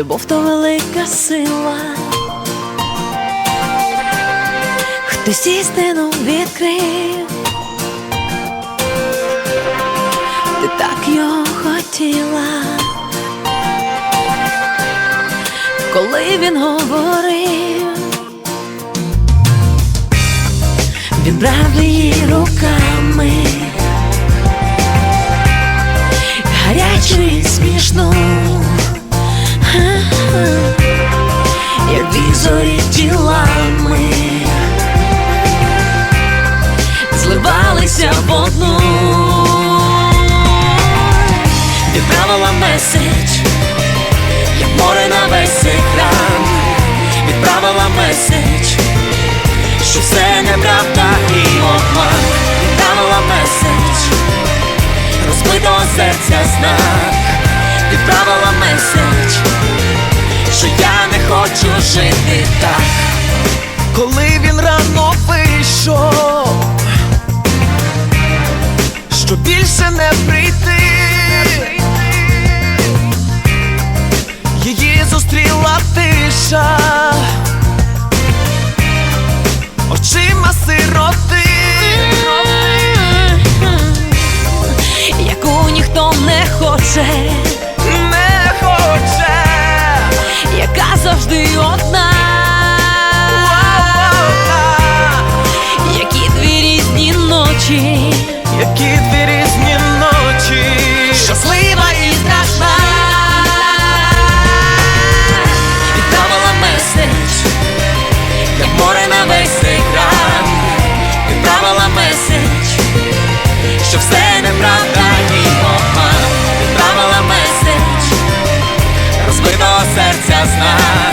то велика сила. Хтось істину відкрив, ти так його хотіла, коли він говорив, він брав її руками, гарячу і Як тілами зливалися в одну, відправила меседж, як море на весь екран, відправила меседж, що все неправда і обман, відправила меседж, розбитого серця знак, відправила меседж. Що я хочу жити так. коли він рано вийшов, що більше не прийти, її зустріла тиша, різні ночі, щаслива і страшна. Відправила меседж, як море на весь екран. Відправила меседж, що все неправда і обман. Відправила меседж, розбитого серця знак.